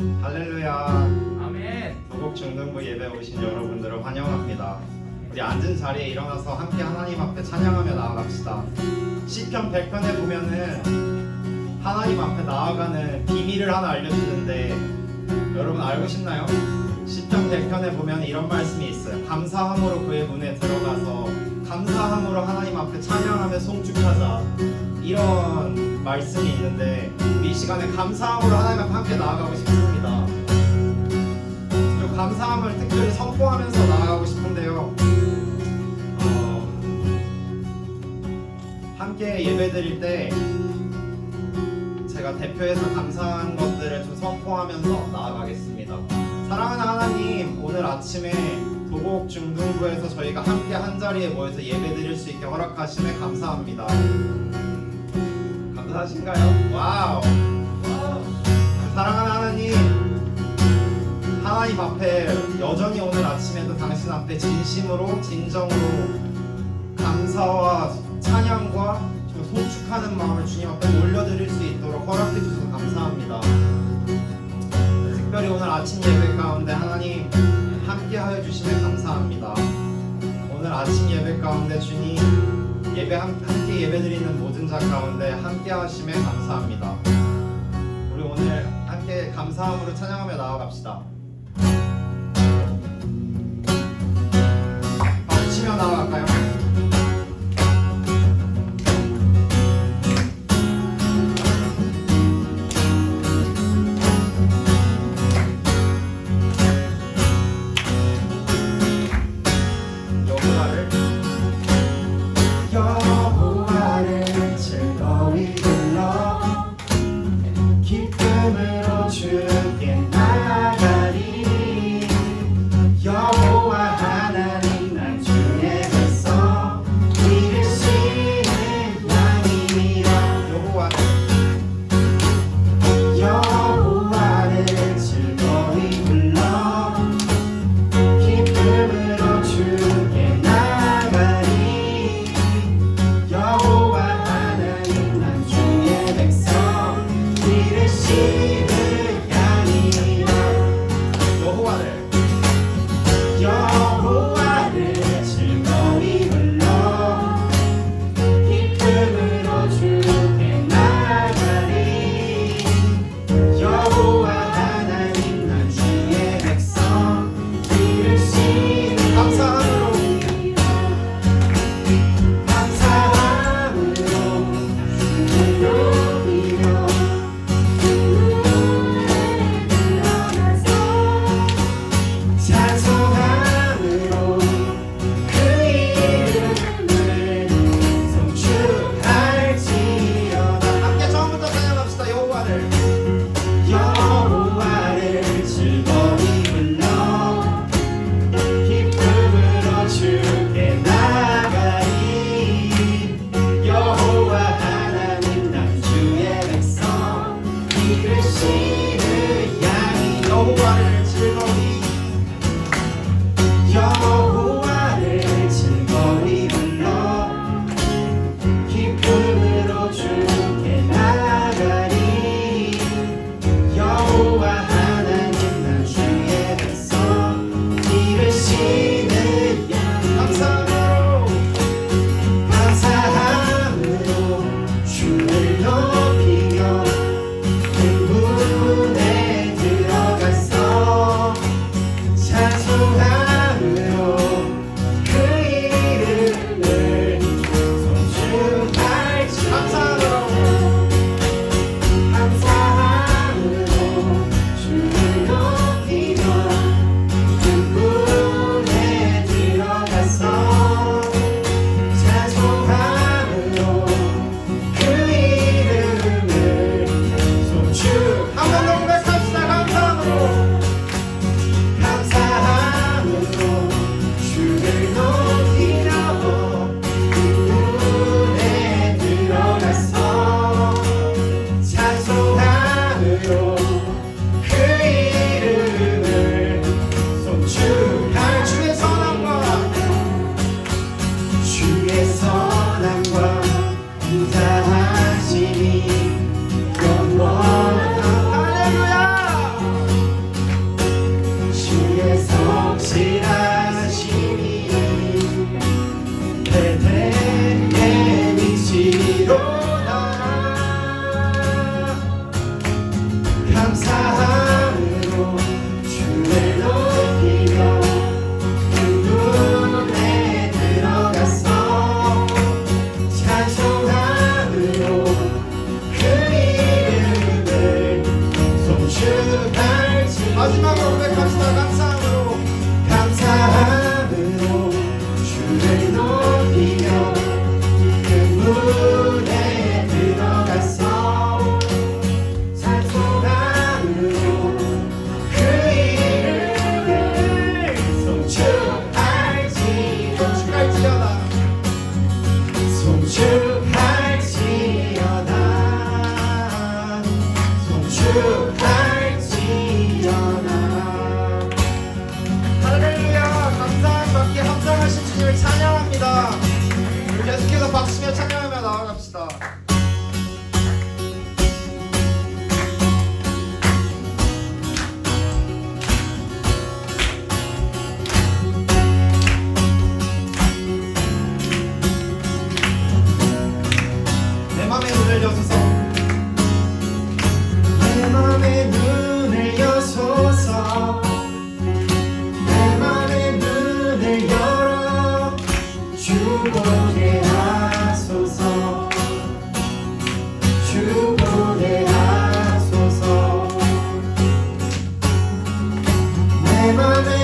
할렐루야. 아멘. 도곡 중등부 예배 오신 여러분들을 환영합니다. 우리 앉은 자리에 일어나서 함께 하나님 앞에 찬양하며 나아갑시다. 시편 100편에 보면은 하나님 앞에 나아가는 비밀을 하나 알려주는데 여러분 알고 싶나요? 시편 100편에 보면 이런 말씀이 있어요. 감사함으로 그의 문에 들어가서 감사함으로 하나님 앞에 찬양하며 송축하자. 이런 말씀이 있는데 우리 이 시간에 감사함으로 하나님 함께 나아가고 싶습니다. 좀 감사함을 특별히 선포하면서 나아가고 싶은데요. 어, 함께 예배드릴 때 제가 대표해서 감사한 것들을 좀 선포하면서 나아가겠습니다. 사랑하는 하나님, 오늘 아침에 도곡 중등부에서 저희가 함께 한 자리에 모여서 예배드릴 수 있게 허락하심에 감사합니다. 감사하신가요? 와우. 사랑하는 하나님, 하나님 앞에 여전히 오늘 아침에도 당신 앞에 진심으로 진정으로 감사와 찬양과 좀 송축하는 마음을 주님 앞에 올려드릴 수 있도록 허락해 주셔서 감사합니다. 특별히 오늘 아침 예배 가운데 하나님 함께하여 주시면 감사합니다. 오늘 아침 예배 가운데 주님 예배 함- 함께 예배드리는 모든 자 가운데 함께 하심에 감사합니다. 우리 오늘 함께 감사함으로 찬양하며 나아갑시다. 박수 치며 나아갈까요? 기 never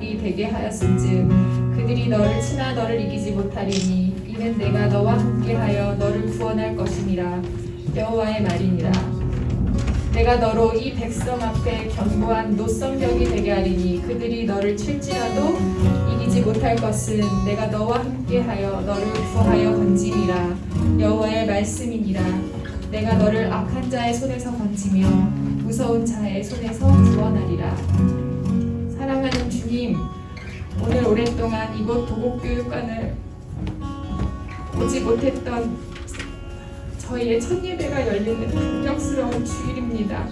노선벽이 되게 하였은즉 그들이 너를 치나 너를 이기지 못하리니 이는 내가 너와 함께하여 너를 구원할 것임이라 여호와의 말이니라. 내가 너로 이 백성 앞에 견고한 노선벽이 되게 하리니 그들이 너를 칠지라도 이기지 못할 것은 내가 너와 함께하여 너를 구하여 건짐이라. 여호와의 말씀이니라. 내가 너를 악한 자의 손에서 건지며 무서운 자의 손에서 구원하리라 주님 오늘 오랫동안 이곳 도곡교육관을 오지 못했던 저희의 첫 예배가 열리는 감격스러운 주일입니다.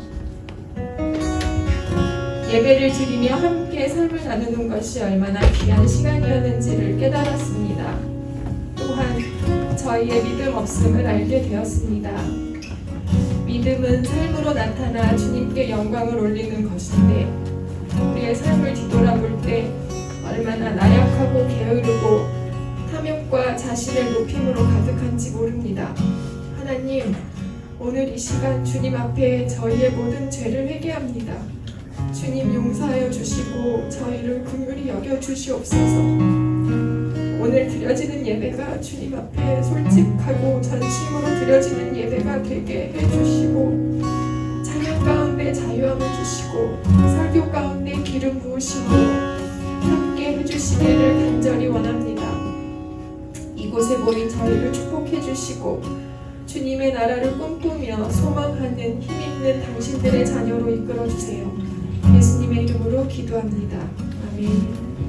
예배를 드리며 함께 삶을 나누는 것이 얼마나 귀한 시간이었는지를 깨달았습니다. 또한 저희의 믿음 없음을 알게 되었습니다. 믿음은 삶으로 나타나 주님께 영광을 올리는 것인데 우리의 삶을 뒤돌아볼 때 얼마나 나약하고 게으르고 탐욕과 자신을 높임으로 가득한지 모릅니다. 하나님, 오늘 이 시간 주님 앞에 저희의 모든 죄를 회개합니다. 주님 용서하여 주시고 저희를 긍휼히 여겨 주시옵소서. 오늘 드려지는 예배가 주님 앞에 솔직하고 전심으로 드려지는 예배가 되게 해 주시고 찬양 가운데 자유함을 주시고 설교 가운데 기름 해 주시기를 간절히 원합니다. 이곳에 모인 저희를 축복해 주시고 주님의 나라를 꿈꾸며 소망하는 힘있는 당신들의 자녀로 이끌어 주세요. 예수님의 이름으로 기도합니다. 아멘.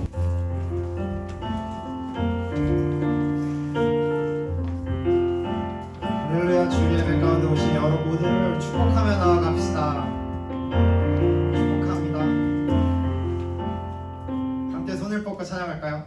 찬양할까요?